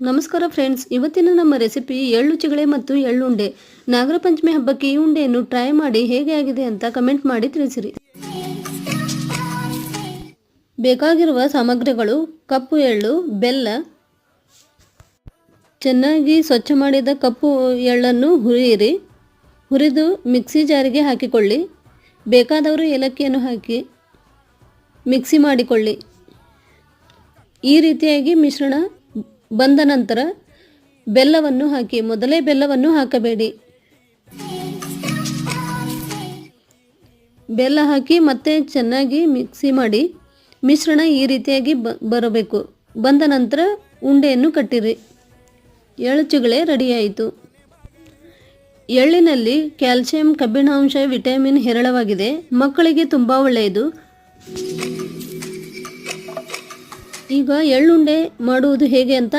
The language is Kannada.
ನಮಸ್ಕಾರ ಫ್ರೆಂಡ್ಸ್ ಇವತ್ತಿನ ನಮ್ಮ ರೆಸಿಪಿ ಎಳ್ಳು ಚಿಗಳೆ ಮತ್ತು ಎಳ್ಳುಂಡೆ. ನಾಗರ ಪಂಚಮಿ ಹಬ್ಬಕ್ಕೆ ಈ ಉಂಡೆಯನ್ನು ಟ್ರೈ ಮಾಡಿ ಹೇಗೆ ಆಗಿದೆ ಅಂತ ಕಮೆಂಟ್ ಮಾಡಿ ತಿಳಿಸಿರಿ. ಬೇಕಾಗಿರುವ ಸಾಮಗ್ರಿಗಳು ಕಪ್ಪು ಎಳ್ಳು, ಬೆಲ್ಲ, ಚೆನ್ನಾಗಿ ಸ್ವಚ್ಛ ಮಾಡಿದ ಕಪ್ಪು ಎಳ್ಳನ್ನು ಹುರಿಯಿರಿ. ಹುರಿದು ಮಿಕ್ಸಿ ಜಾರಿಗೆ ಹಾಕಿಕೊಳ್ಳಿ. ಬೇಕಾದವರು ಏಲಕ್ಕಿಯನ್ನು ಹಾಕಿ ಮಿಕ್ಸಿ ಮಾಡಿಕೊಳ್ಳಿ. ಈ ರೀತಿಯಾಗಿ ಮಿಶ್ರಣ ಬಂದ ನಂತರ ಬೆಲ್ಲವನ್ನು ಹಾಕಿ, ಮೊದಲೇ ಬೆಲ್ಲವನ್ನು ಹಾಕಬೇಡಿ. ಬೆಲ್ಲ ಹಾಕಿ ಮತ್ತೆ ಚೆನ್ನಾಗಿ ಮಿಕ್ಸಿ ಮಾಡಿ, ಮಿಶ್ರಣ ಈ ರೀತಿಯಾಗಿ ಬರಬೇಕು. ಬಂದ ನಂತರ ಉಂಡೆಯನ್ನು ಕಟ್ಟಿರಿ. ಎಳಚುಗಳೇ ರೆಡಿಯಾಯಿತು. ಎಳ್ಳಿನಲ್ಲಿ ಕ್ಯಾಲ್ಸಿಯಂ, ಕಬ್ಬಿಣಾಂಶ, ವಿಟಮಿನ್ ಹೇರಳವಾಗಿದೆ. ಮಕ್ಕಳಿಗೆ ತುಂಬ ಒಳ್ಳೆಯದು. ಈಗ ಎಳ್ಳುಂಡೆ ಮಾಡುವುದು ಹೇಗೆ ಅಂತ